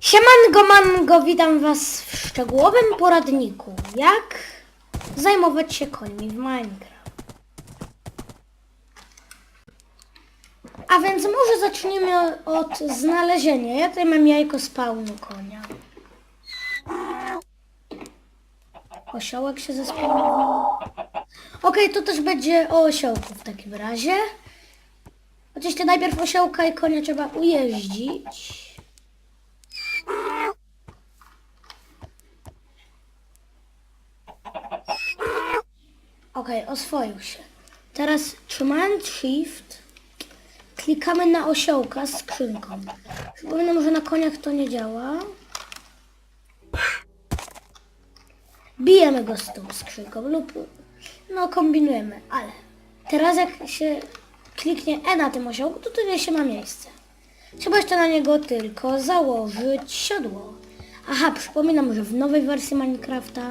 Siemango mango, witam was w szczegółowym poradniku, jak zajmować się końmi w Minecraft. A więc może zacznijmy od znalezienia. Ja tutaj mam jajko spawnu konia. Osiołek się zespawnował. Okej, to też będzie o osiołku w takim razie. Oczywiście najpierw osiołka i konia trzeba ujeździć. Okej, oswoił się. Teraz trzymając Shift klikamy na osiołka z skrzynką. Przypominam, że na koniach to nie działa. Bijemy go z tą skrzynką lub no kombinujemy, ale teraz jak się kliknie E na tym osiołku, to tyle się ma miejsce. Trzeba jeszcze na niego tylko założyć siodło. Aha, przypominam, że w nowej wersji Minecrafta,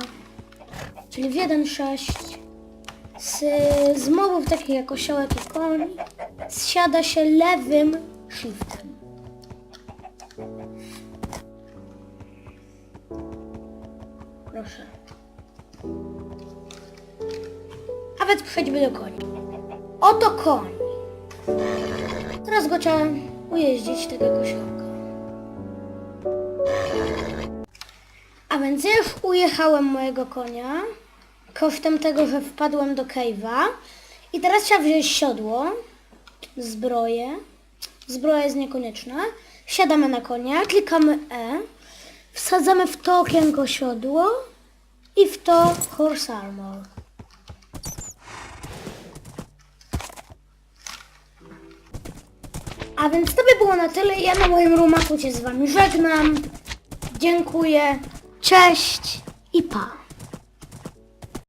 czyli w 1.6 z, z takich jak osiołek i koń zsiada się lewym shiftem. Proszę. A więc przejdźmy do koni. Oto koń. Teraz go trzeba ujeździć tego kosiołka. A więc już ujechałem mojego konia kosztem tego, że wpadłem do cave'a i teraz trzeba wziąć siodło, zbroję. Zbroja jest niekonieczna. Siadamy na konia, klikamy E, wsadzamy w to okienko siodło i w to horse armor. A więc to by było na tyle. Ja na moim rumaku się z wami żegnam. Dziękuję. Cześć i pa.